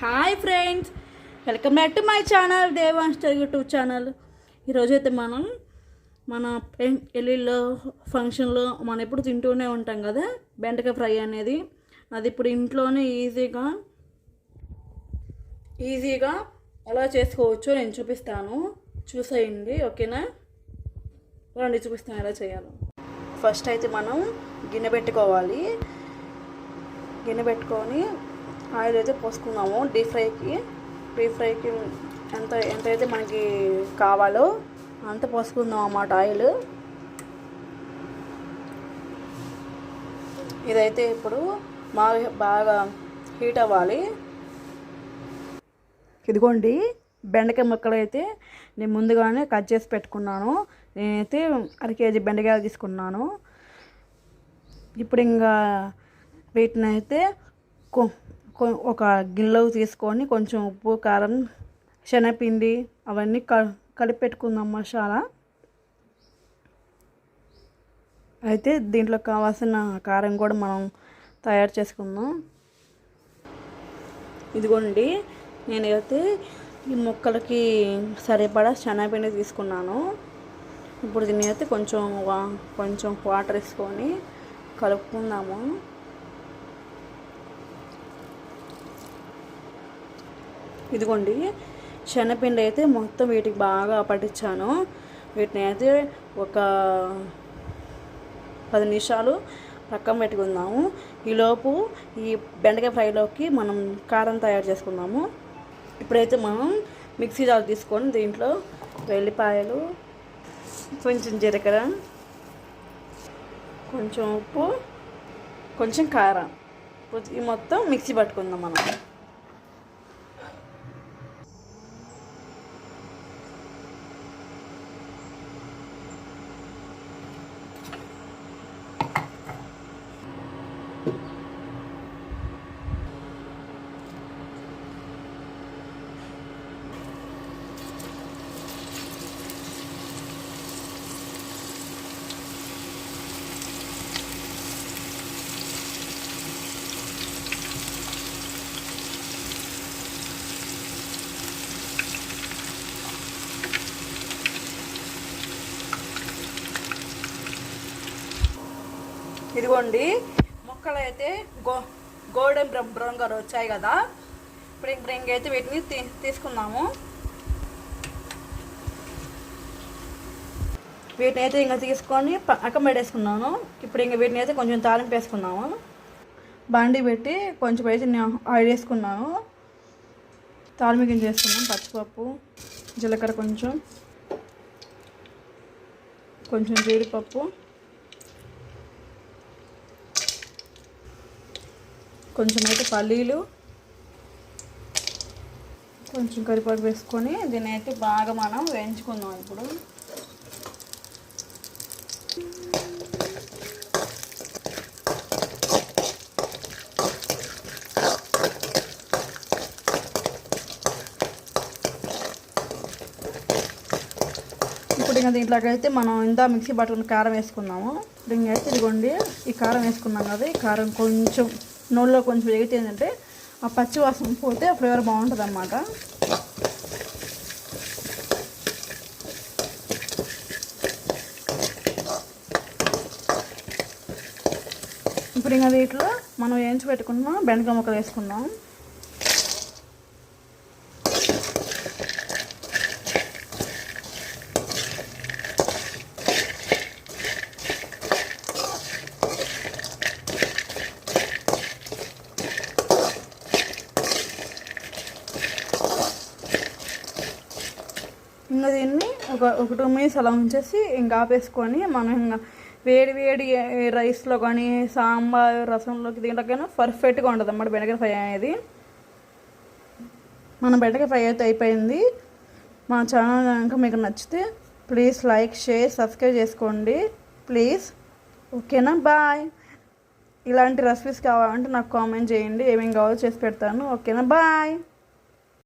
Hi friends welcome back to my channel Devansha YouTube channel ఈరోజు అయితే మనం మన పె- పెళ్ళిళ్ళలో ఫంక్షన్లో మనం ఎప్పుడు తింటూనే ఉంటాం కదా? బెండకాయ ఫ్రై అనేది. అది ఇప్పుడు ఇంట్లోనే ఈజీగా ఈజీగా ఎలా చేసుకోవచ్చో నేను చూపిస్తాను. చూసేయండి ఓకేనా? రండి చూపిస్తాను ఎలా చేయాలో. ఫస్ట్ అయితే మనం గిన్నె పెట్టుకోవాలి. గిన్నె పెట్టుకొని ఆయిల్ అయితే పోసుకున్నాము. డీప్ ఫ్రైకి డీప్ ఫ్రైకి ఎంత ఎంతైతే మనకి కావాలో అంత పోసుకుందాం అన్నమాట ఆయిల్. ఇదైతే ఇప్పుడు బాగా బాగా హీట్ అవ్వాలి. ఇదిగోండి బెండకాయ ముక్కలు అయితే నేను ముందుగానే కట్ చేసి పెట్టుకున్నాను. నేనైతే అర కేజీ బెండకాయలు తీసుకున్నాను. ఇప్పుడు ఇంకా వీటిని అయితే కొ- ఒక గిన్నెలో తీసుకొని కొంచెం ఉప్పు కారం శనగపిండి అవన్నీ క కలిపి పెట్టుకుందాం మసాలా. అయితే దీంట్లో కావాల్సిన కారం కూడా మనం తయారు చేసుకుందాం. ఇదిగోండి నేనైతే ఈ మొక్కలకి సరిపడా శనగపిండి తీసుకున్నాను. ఇప్పుడు దీన్ని అయితే కొంచెం వా- కొంచెం వాటర్ వేసుకొని కలుపుకుందాము. ఇదిగోండి శనగపిండి అయితే మొత్తం వీటికి బాగా పట్టించాను. వీటిని అయితే ఒక పది నిమిషాలు పక్కన పెట్టుకుందాము. ఈలోపు ఈ బెండకాయ ఫ్రైలోకి మనం కారం తయారు చేసుకుందాము. ఇప్పుడైతే మనం మిక్సీ జార్ తీసుకొని దీంట్లో వెల్లిపాయలు కొంచెం జీలకర్ర కొంచెం ఉప్పు కొంచెం కారం. ఈ మొత్తం మిక్సీ పట్టుకుందాం మనం. ఇదిగోండి మొక్కలు అయితే go golden brown brown colour వచ్చాయి కదా. ఇప్పుడు ఇప్పుడు ఇంకైతే వీటిని తీ తీసుకుందాము. వీటిని అయితే ఇంకా తీసుకొని పక్కన పెట్టేసుకున్నాను. ఇప్పుడు ఇంక వీటిని అయితే కొంచెం తాలింపు వేసుకున్నాము బండి పెట్టి కొంచెం అయితే నేను ఆయిల్ వేసుకున్నాను. తాలింపు గింజ వేసుకున్నాం పచ్చిపప్పు జీలకర్ర కొంచెం కొంచెం జీడిపప్పు. కొంచెం అయితే పల్లీలు కొంచెం కరివేపాకు వేసుకొని దీని అయితే బాగా మనం వేయించుకుందాం ఇప్పుడు. ఇప్పుడు ఇంకా దీంట్లోకైతే మనం ఇంత మిక్సీ బట్టలను కారం వేసుకున్నాము ఇప్పుడు ఇంకైతే ఇదిగోండి ఈ కారం వేసుకున్నాం కదా ఈ కారం కొంచెం నూనెలో కొంచెం వేగితే ఏంటంటే ఆ పచ్చి వాసన పోతే ఫ్లేవర్ బాగుంటుంది అన్నమాట ఇప్పుడు ఇంకా వీటిలో మనం వేయించి పెట్టుకున్నాం బెండకాయ ముక్కలు వేసుకున్నాం ఇంకా దీన్ని ఒక ఒక టూ మినిట్స్ అలా ఉంచేసి ఇంకా ఆపేసుకొని మనం ఇంకా వేడి వేడి రైస్లో కానీ సాంబార్ రసంలోకి దీంట్లోకైనా పర్ఫెక్ట్గా ఉంటుంది అన్నమాట బెండకాయ ఫ్రై అనేది. మన బెండకాయ ఫ్రై అయితే అయిపోయింది. మా ఛానల్ కనుక మీకు నచ్చితే ప్లీజ్ లైక్ షేర్ సబ్స్క్రైబ్ చేసుకోండి. ప్లీజ్ ఓకేనా? బాయ్ ఇలాంటి రెసిపీస్ కావాలంటే నాకు కామెంట్ చేయండి. ఏమేమి కావాలో చేసి పెడతాను. ఓకేనా? బాయ్